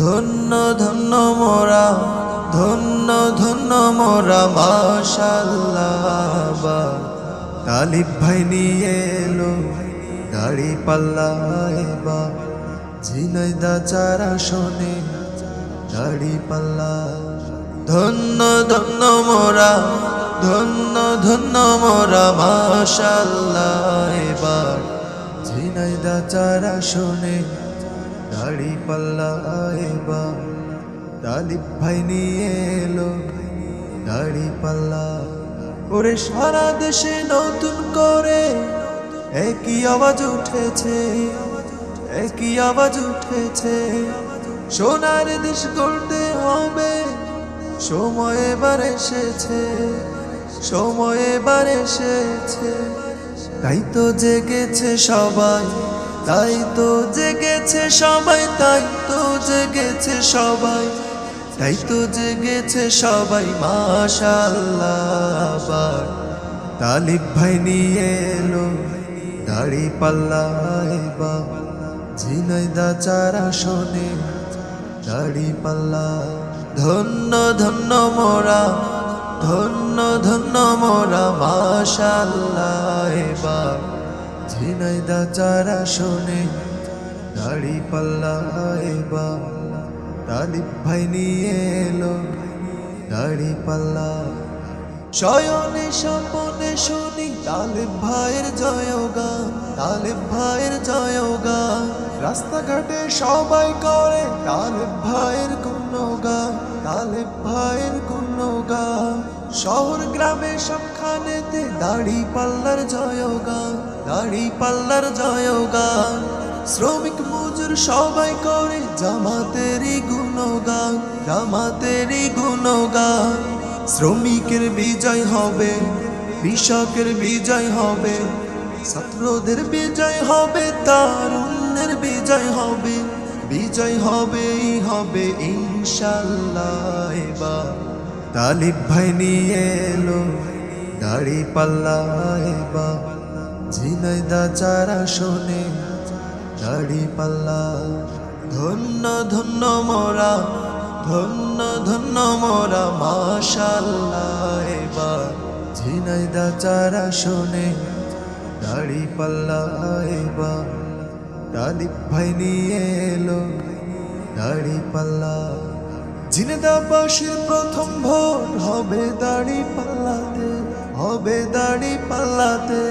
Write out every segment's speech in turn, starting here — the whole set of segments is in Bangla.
ধন্য ধন্য মোরা, ধন্য ধন্য মোরা, মাশাল্লাহ। তালিব ভাই নিয়ে এলো দাড়ি পাল্লা এবার ঝিনাইদা চারা শোনে দাড়ি পাল্লা ধন্য ধন্য মোরা, ধন্য ধন্য মোরা, মাশাল্লাহ। এবার ঝিনাইদা চারা শোনে দাড়ি পাল্লা এবার তালিব ভাই নিয়ে এলো দাড়ি পাল্লা ওরে সারা দেশে নতুন করে একই আওয়াজ উঠেছে একই আওয়াজ উঠেছে সোনার দেশ করতে হবে সময় এবার এসেছে সময় এবার এসেছে তাই তো জেগেছে সবাই তাই তো জেগেছে সবাই, তাই তো জেগেছে সবাই, তাই তো জেগেছে সবাই মাশাল্লাহ তালিব ভাই নিয়ে এলো দাড়ি পাল্লা এবার। ঝিনাইদা চারা শোনে দাড়ি পাল্লা। ধন্য ধন্য মোরা, ধন্য ধন্য মোরা মাশাল্লাহ এবার। ঝিনাইদা চারা শোনে, দাড়ি পাল্লা এবার তালিব ভাই নিয়ে এলো দাড়ি পাল্লা। শয়নে স্বপনে শুনি, তালেব ভাইয়ের জয়গান তালেব ভাইয়ের জয়গান রাস্তাঘাটে সবাই করে, তালেব ভাইয়ের গুণগান তালেব ভাইয়ের গুণগান শহর গ্রামে সবখানেতে দাড়ি পাল্লার জয়গান দাড়ি পাল্লার জয়গান, শ্রমিক মজুর সবাই করে জামাতেরই গুণগান জামাতেরই গুণগান। শ্রমিকের বিজয় হবে, কৃষকের বিজয় হবে, ছাত্রদের বিজয় হবে তারুণ্যের বিজয় হবে, বিজয় হবেই হবে ইনশাল্লাহ তালিব ভাই নিয়ে এলো, দাড়ি পাল্লা এবার। ঝিনাইদা চারা শোনে, দাড়ি পাল্লা, ধন্য ধন্য মোরা, ধন্য ধন্য মোরা, মাশাল্লাহ এবার। ঝিনাইদা চারা শোনে, দাড়ি পাল্লা এবার। তালিব ভাই নিয়ে এলো, দাড়ি পাল্লা। ঝিনেদা বাসীর প্রথম ভোট হবে দাড়ি পাল্লাতে, হবে দাড়ি পাল্লাতে।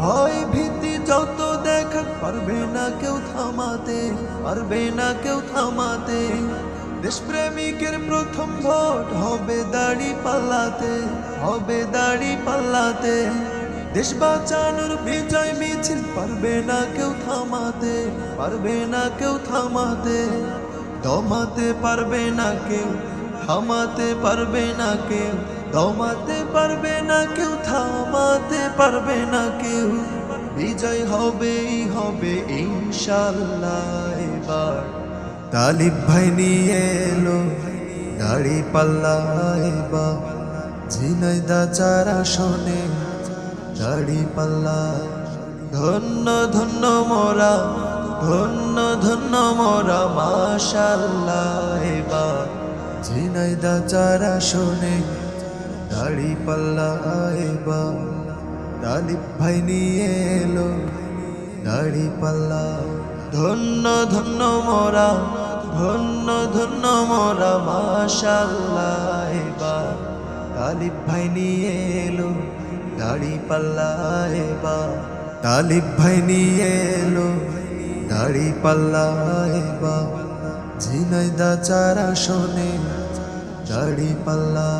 ভয় ভীতি যত দেখাক পারবে না কেউ থামাতে, পারবে না কেউ থামাতে। দেশপ্রেমিকের প্রথম ভোট হবে দাড়ি পাল্লাতে হবে দাড়ি পাল্লাতে দেশ বাঁচানোর বিজয় মিছিল, পারবে না কেউ থামাতে, পারবে না কেউ থামাতে। দমাতে পারবে না কেউ, থামাতে পারবে না কেউ। দমাতে পারবে না কেউ, থামাতে পারবে না কেউ। বিজয় হবেই হবে ইনশাল্লাহ এবার। তালিব ভাই নিয়ে এলো দাড়ি পাল্লা এবার। ঝিনাইদা চারা শোনে দাড়ি পাল্লা। ধন্য ধন্য মোরা, ধন্য ধন্য মোরা মাশাল্লাহ এবার। ঝিনাইদা চারা শোনে দাড়ি পাল্লা এবার তালিব ভাই নিয়ে এলো। দাড়ি পাল্লা, ধন্য ধন্য মোরা, ধন্য ধন্য মোরা মাশাল্লাহ এবার তালিব ভাই নিয়ে এলো। দাড়ি পাল্লা এবার তালিব ভাই নিয়ে এলো। দাড়ি পাল্লা এবার ঝিনাইদা চারা শোনে, দাড়ি পাল্লা